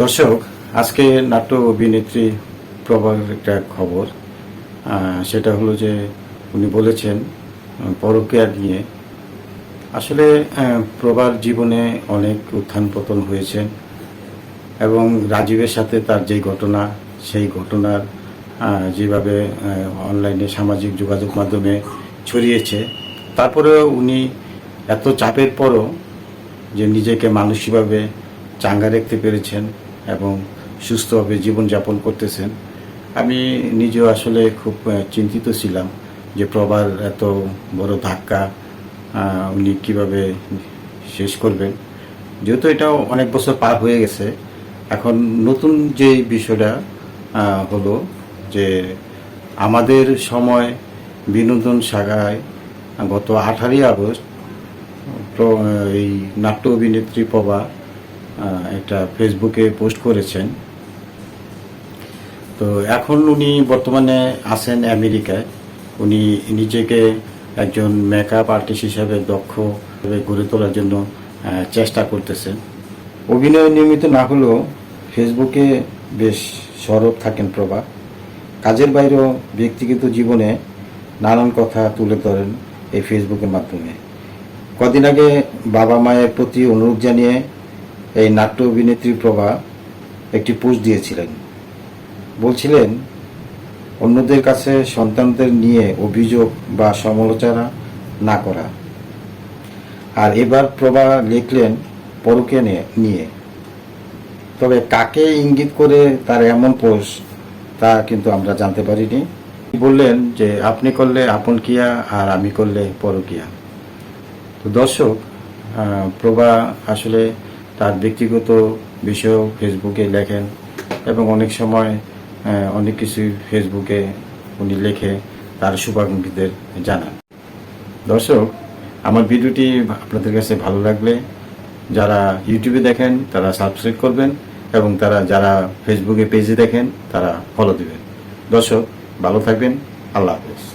দর্শক, আজকে নাট্য অভিনেত্রী প্রভার একটা খবর। সেটা হলো যে উনি বলেছেন পরকীয়া নিয়ে। আসলে প্রভার জীবনে অনেক উত্থান পতন হয়েছে এবং রাজীবের সাথে তার যে ঘটনা, সেই ঘটনার যেভাবে অনলাইনে সামাজিক যোগাযোগ মাধ্যমে ছড়িয়েছে, তারপরেও উনি এত চাপের পরও যে নিজেকে মানসিকভাবে চাঙ্গা রাখতে পেরেছেন এবং সুস্থভাবে জীবনযাপন করতেছেন। আমি নিজেও আসলে খুব চিন্তিত ছিলাম যে প্রভার এত বড় ধাক্কা উনি কীভাবে শেষ করবেন। যেহেতু এটাও অনেক বছর পার হয়ে গেছে, এখন নতুন যে বিষয়টা হলো যে আমাদের সময় বিনোদন শাখায় গত আঠারোই আগস্ট এই নাট্য অভিনেত্রী প্রভা একটা ফেসবুকে পোস্ট করেছেন। তো এখন উনি বর্তমানে আছেন আমেরিকায়। উনি নিজেকে একজন মেকআপ আর্টিস্ট হিসাবে দক্ষ গড়ে তোলার জন্য চেষ্টা করতেছেন। অভিনয় নিয়মিত না হলেও ফেসবুকে বেশ সরব থাকেন প্রভা কাজের বাইরেও ব্যক্তিগত জীবনে নানান কথা তুলে ধরেন এই ফেসবুকের মাধ্যমে। কদিন আগে বাবা মায়ের প্রতি অনুরোধ জানিয়ে এই নাট্য অভিনেত্রী প্রভা একটি পোস্ট দিয়েছিলেন। বলছিলেন, অন্যদের কাছে সন্তানদের নিয়ে অভিযোগ বা সমালোচনা না করা। আর এবার প্রভা লিখলেন পরকে নিয়ে। তবে কাকে ইঙ্গিত করে তার এমন পোস্ট, তা কিন্তু আমরা জানতে পারিনি। বললেন যে, আপনি করলে আপন কিয়া আর আমি করলে পরকিয়া। তো দর্শক প্রভা আসলে তার ব্যক্তিগত বিষয়েও ফেসবুকে লেখেন এবং অনেক সময় অনেক কিছু ফেসবুকে উনি লেখে, তার শুভাকাঙ্ক্ষীদের জানান। দর্শক, আমার ভিডিওটি আপনাদের কাছে ভালো লাগলে যারা ইউটিউবে দেখেন, তারা সাবস্ক্রাইব করবেন এবং তারা যারা ফেসবুকে পেজে দেখেন, তারা ফলো দিবেন। দর্শক, ভালো থাকবেন। আল্লাহ হাফেজ।